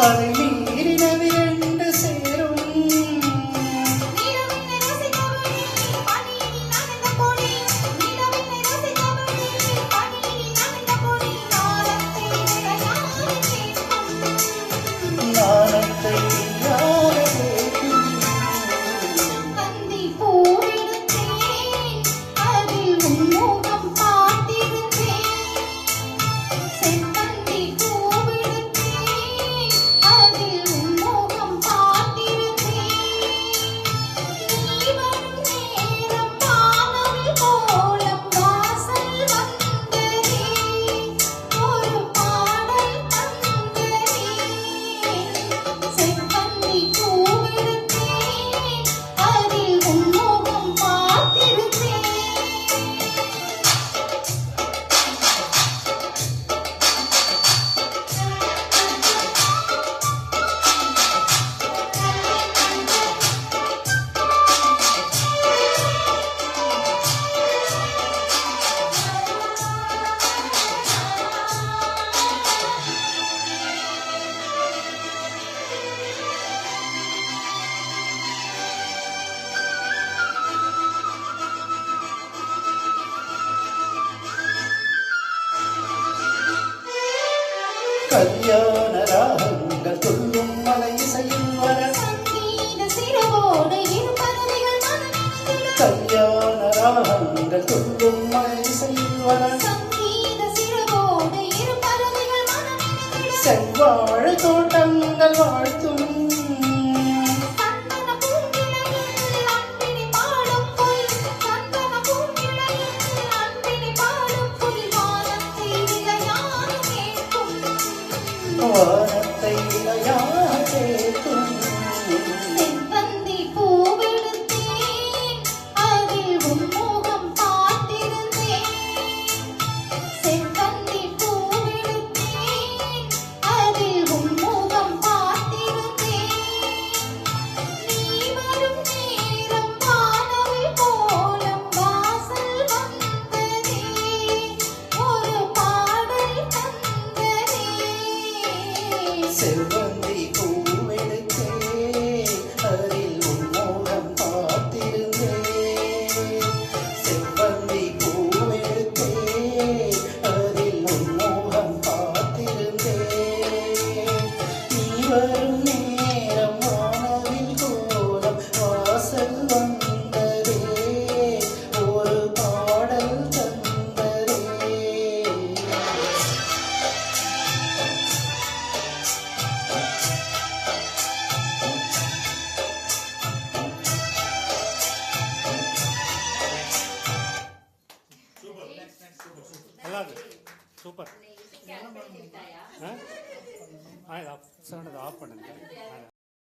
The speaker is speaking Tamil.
sorry. கல்யாண ராகங்கள் சொல்லும் மலை இசையில் வர. கல்யாண ராகங்கள் சொல்லும் மலை இசையில் வர. செவ்வாழ் தோட்டங்கள் வாழ்த்தும் 问你故 நல்லா இருக்கு சூப்பர் ஆ? ஆ ஆஃப் ஆஃப் பண்ணுங்க.